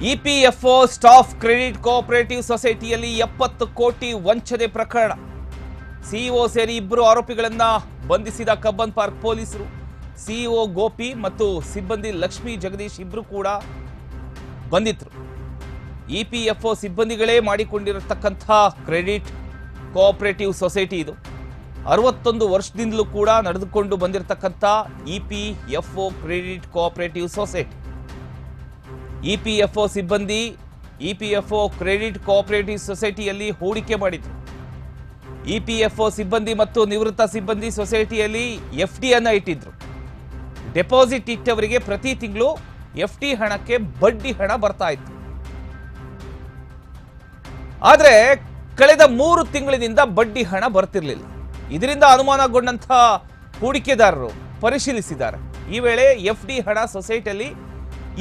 EPFO staff credit cooperative ಸೊಸೈಟಿಯಲ್ಲಿ ಎಪ್ಪತ್ತು ಕೋಟಿ ವಂಚನೆ ಪ್ರಕರಣ. ಸಿಇಒ ಸೇರಿ ಇಬ್ಬರು ಆರೋಪಿಗಳನ್ನ ಬಂಧಿಸಿದ ಕಬ್ಬನ್ ಪಾರ್ಕ್ ಪೊಲೀಸರು. ಸಿಇಒ ಗೋಪಿ ಮತ್ತು ಸಿಬ್ಬಂದಿ ಲಕ್ಷ್ಮಿ ಜಗದೀಶ್ ಇಬ್ಬರು ಕೂಡ ಬಂಧಿತರು. ಇಪಿಎಫ್ಒ ಸಿಬ್ಬಂದಿಗಳೇ ಮಾಡಿಕೊಂಡಿರತಕ್ಕಂಥ ಕ್ರೆಡಿಟ್ ಕೋಆಪರೇಟಿವ್ ಸೊಸೈಟಿ ಇದು. ಅರವತ್ತೊಂದು ವರ್ಷದಿಂದಲೂ ಕೂಡ ನಡೆದುಕೊಂಡು ಬಂದಿರತಕ್ಕಂಥ EPFO credit cooperative society. EPFO ಸಿಬ್ಬಂದಿ ಇಪಿಎಫ್ಒ ಕ್ರೆಡಿಟ್ ಕೋಆಪರೇಟಿವ್ ಸೊಸೈಟಿಯಲ್ಲಿ ಹೂಡಿಕೆ ಮಾಡಿದ್ರು. ಇಪಿಎಫ್ಒ ಸಿಬ್ಬಂದಿ ಮತ್ತು ನಿವೃತ್ತ ಸಿಬ್ಬಂದಿ ಸೊಸೈಟಿಯಲ್ಲಿ ಎಫ್ ಡಿ ಅನ್ನ ಇಟ್ಟಿದ್ರು. ಡೆಪಾಸಿಟ್ ಇಟ್ಟವರಿಗೆ ಪ್ರತಿ ತಿಂಗಳು ಎಫ್ ಡಿ ಹಣಕ್ಕೆ ಬಡ್ಡಿ ಹಣ ಬರ್ತಾ ಇತ್ತು. ಆದರೆ ಕಳೆದ ಮೂರು ತಿಂಗಳಿನಿಂದ ಬಡ್ಡಿ ಹಣ ಬರ್ತಿರ್ಲಿಲ್ಲ. ಇದರಿಂದ ಅನುಮಾನಗೊಂಡಂತ ಹೂಡಿಕೆದಾರರು ಪರಿಶೀಲಿಸಿದ್ದಾರೆ. ಈ ವೇಳೆ ಎಫ್ ಡಿ ಹಣ ಸೊಸೈಟಿಯಲ್ಲಿ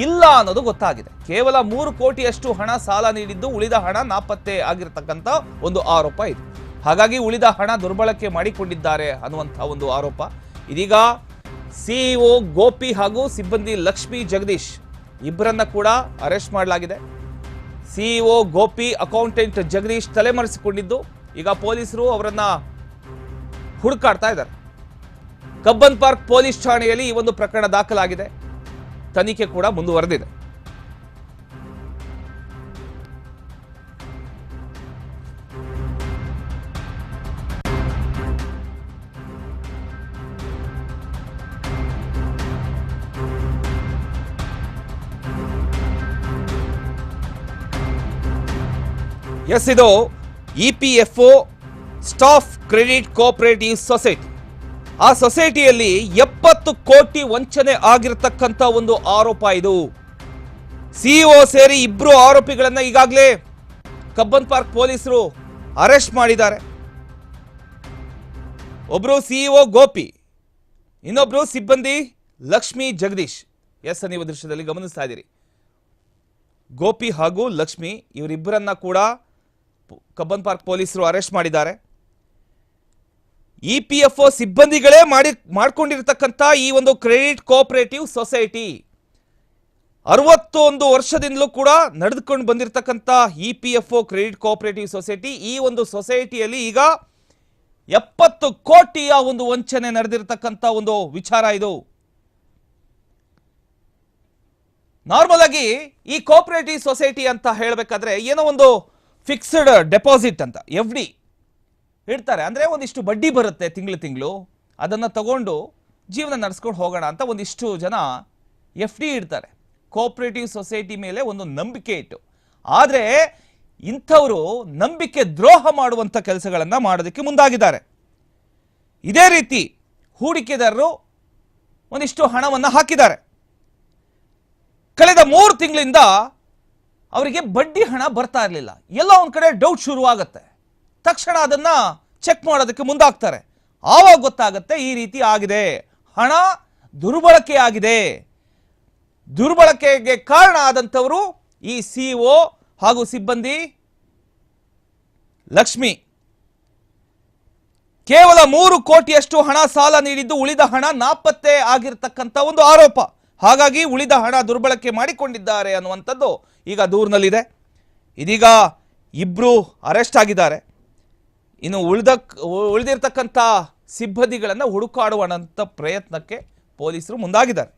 ಇಲ್ಲ ಅನ್ನೋದು ಗೊತ್ತಾಗಿದೆ. ಕೇವಲ ಮೂರು ಕೋಟಿಯಷ್ಟು ಹಣ ಸಾಲ ನೀಡಿದ್ದು ಉಳಿದ ಹಣ ನಾಪತ್ತೆ ಆಗಿರತಕ್ಕಂತ ಒಂದು ಆರೋಪ ಇದೆ. ಹಾಗಾಗಿ ಉಳಿದ ಹಣ ದುರ್ಬಳಕೆ ಮಾಡಿಕೊಂಡಿದ್ದಾರೆ ಅನ್ನುವಂಥ ಒಂದು ಆರೋಪ. ಇದೀಗ ಸಿಇಒ ಗೋಪಿ ಹಾಗೂ ಸಿಬ್ಬಂದಿ ಲಕ್ಷ್ಮಿ ಜಗದೀಶ್ ಇಬ್ಬರನ್ನ ಕೂಡ ಅರೆಸ್ಟ್ ಮಾಡಲಾಗಿದೆ. ಸಿಇಒ ಗೋಪಿ ಅಕೌಂಟೆಂಟ್ ಜಗದೀಶ್ ತಲೆಮರೆಸಿಕೊಂಡಿದ್ದು. ಈಗ ಪೊಲೀಸರು ಅವರನ್ನ ಹುಡುಕಾಡ್ತಾ ಇದ್ದಾರೆ. ಕಬ್ಬನ್ ಪಾರ್ಕ್ ಪೊಲೀಸ್ ಠಾಣೆಯಲ್ಲಿ ಈ ಒಂದು ಪ್ರಕರಣ ದಾಖಲಾಗಿದೆ. ತನಿಖೆ ಕೂಡ ಮುಂದುವರೆದಿದೆ. ಎಸ್ ಇದು E P F O staff credit cooperative society. ಆ ಸೊಸೈಟಿಯಲ್ಲಿ ಎಪ್ಪತ್ತು ಕೋಟಿ ವಂಚನೆ ಆಗಿರತಕ್ಕಂತ ಒಂದು ಆರೋಪ ಇದು. ಸಿಇಒ ಸೇರಿ ಇಬ್ರು ಆರೋಪಿಗಳನ್ನ ಈಗಾಗಲೇ ಕಬ್ಬನ್ ಪಾರ್ಕ್ ಪೊಲೀಸರು ಅರೆಸ್ಟ್ ಮಾಡಿದ್ದಾರೆ. ಒಬ್ರು ಸಿಇಒ ಗೋಪಿ, ಇನ್ನೊಬ್ರು ಸಿಬ್ಬಂದಿ ಲಕ್ಷ್ಮಿ ಜಗದೀಶ್. ಎಸ್ ನೀವು ದೃಶ್ಯದಲ್ಲಿ ಗಮನಿಸ್ತಾ ಇದ್ದೀರಿ. ಗೋಪಿ ಹಾಗೂ ಲಕ್ಷ್ಮಿ ಇವರಿಬ್ಬರನ್ನ ಕೂಡ ಕಬ್ಬನ್ ಪಾರ್ಕ್ ಪೊಲೀಸರು ಅರೆಸ್ಟ್ ಮಾಡಿದ್ದಾರೆ. ಇ ಪಿ ಎಫ್ ಒ ಸಿಬ್ಬಂದಿಗಳೇ ಮಾಡಿ, ಮಾಡ್ಕೊಂಡಿರ್ತಕ್ಕಂಥ ಈ ಒಂದು ಕ್ರೆಡಿಟ್ ಕೋಆಪರೇಟಿವ್ ಸೊಸೈಟಿ ಅರವತ್ತೊಂದು ವರ್ಷದಿಂದಲೂ ಕೂಡ ನಡೆದುಕೊಂಡು ಬಂದಿರತಕ್ಕಂಥ E P F O credit cooperative society ಈ ಒಂದು ಸೊಸೈಟಿಯಲ್ಲಿ ಈಗ ಎಪ್ಪತ್ತು ಕೋಟಿಯ ಒಂದು ವಂಚನೆ ನಡೆದಿರತಕ್ಕಂಥ ಒಂದು ವಿಚಾರ ಇದು. ನಾರ್ಮಲ್ ಆಗಿ ಈ ಕೋಆಪರೇಟಿವ್ ಸೊಸೈಟಿ ಅಂತ ಹೇಳಬೇಕಾದ್ರೆ ಏನೋ ಒಂದು ಫಿಕ್ಸ್ಡ್ ಡೆಪಾಸಿಟ್ ಅಂತ, ಎಫ್ ಡಿ. ಇಡ್ತಾರೆ. ಅಂದರೆ ಒಂದಿಷ್ಟು ಬಡ್ಡಿ ಬರುತ್ತೆ ತಿಂಗಳು ತಿಂಗಳು. ಅದನ್ನು ತಗೊಂಡು ಜೀವನ ನಡೆಸ್ಕೊಂಡು ಹೋಗೋಣ ಅಂತ ಒಂದಿಷ್ಟು ಜನ ಎಫ್ ಡಿ ಇಡ್ತಾರೆ. ಕೋಆಪ್ರೇಟಿವ್ ಸೊಸೈಟಿ ಮೇಲೆ ಒಂದು ನಂಬಿಕೆ ಇಟ್ಟು. ಆದರೆ ಇಂಥವರು ನಂಬಿಕೆ ದ್ರೋಹ ಮಾಡುವಂಥ ಕೆಲಸಗಳನ್ನು ಮಾಡೋದಕ್ಕೆ ಮುಂದಾಗಿದ್ದಾರೆ. ಇದೇ ರೀತಿ ಹೂಡಿಕೆದಾರರು ಒಂದಿಷ್ಟು ಹಣವನ್ನು ಹಾಕಿದ್ದಾರೆ. ಕಳೆದ ಮೂರು ತಿಂಗಳಿಂದ ಅವರಿಗೆ ಬಡ್ಡಿ ಹಣ ಬರ್ತಾ ಇರಲಿಲ್ಲ. ಎಲ್ಲ ಒಂದು ಕಡೆ ಡೌಟ್ ಶುರುವಾಗುತ್ತೆ. ತಕ್ಷಣ ಅದನ್ನು ಚೆಕ್ ಮಾಡೋದಕ್ಕೆ ಮುಂದಾಗ್ತಾರೆ. ಆವಾಗ ಗೊತ್ತಾಗುತ್ತೆ ಈ ರೀತಿ ಆಗಿದೆ. ಹಣ ದುರ್ಬಳಕೆ ಆಗಿದೆ. ದುರ್ಬಳಕೆಗೆ ಕಾರಣ ಆದಂಥವರು ಈ ಸಿಇಒ ಹಾಗೂ ಸಿಬ್ಬಂದಿ ಲಕ್ಷ್ಮಿ. ಕೇವಲ ಮೂರು ಕೋಟಿಯಷ್ಟು ಹಣ ಸಾಲ ನೀಡಿದ್ದು ಉಳಿದ ಹಣ ನಾಪತ್ತೆ ಆಗಿರತಕ್ಕಂಥ ಒಂದು ಆರೋಪ. ಹಾಗಾಗಿ ಉಳಿದ ಹಣ ದುರ್ಬಳಕೆ ಮಾಡಿಕೊಂಡಿದ್ದಾರೆ ಅನ್ನುವಂಥದ್ದು ಈಗ ದೂರಿನಲ್ಲಿದೆ. ಇದೀಗ ಇಬ್ರು ಅರೆಸ್ಟ್ ಆಗಿದ್ದಾರೆ. ಇನ್ನು ಉಳಿದ ಉಳಿದಿರ್ತಕ್ಕಂಥ ಸಿಬ್ಬಂದಿಗಳನ್ನು ಹುಡುಕಾಡುವಂಥ ಪ್ರಯತ್ನಕ್ಕೆ ಪೊಲೀಸರು ಮುಂದಾಗಿದ್ದಾರೆ.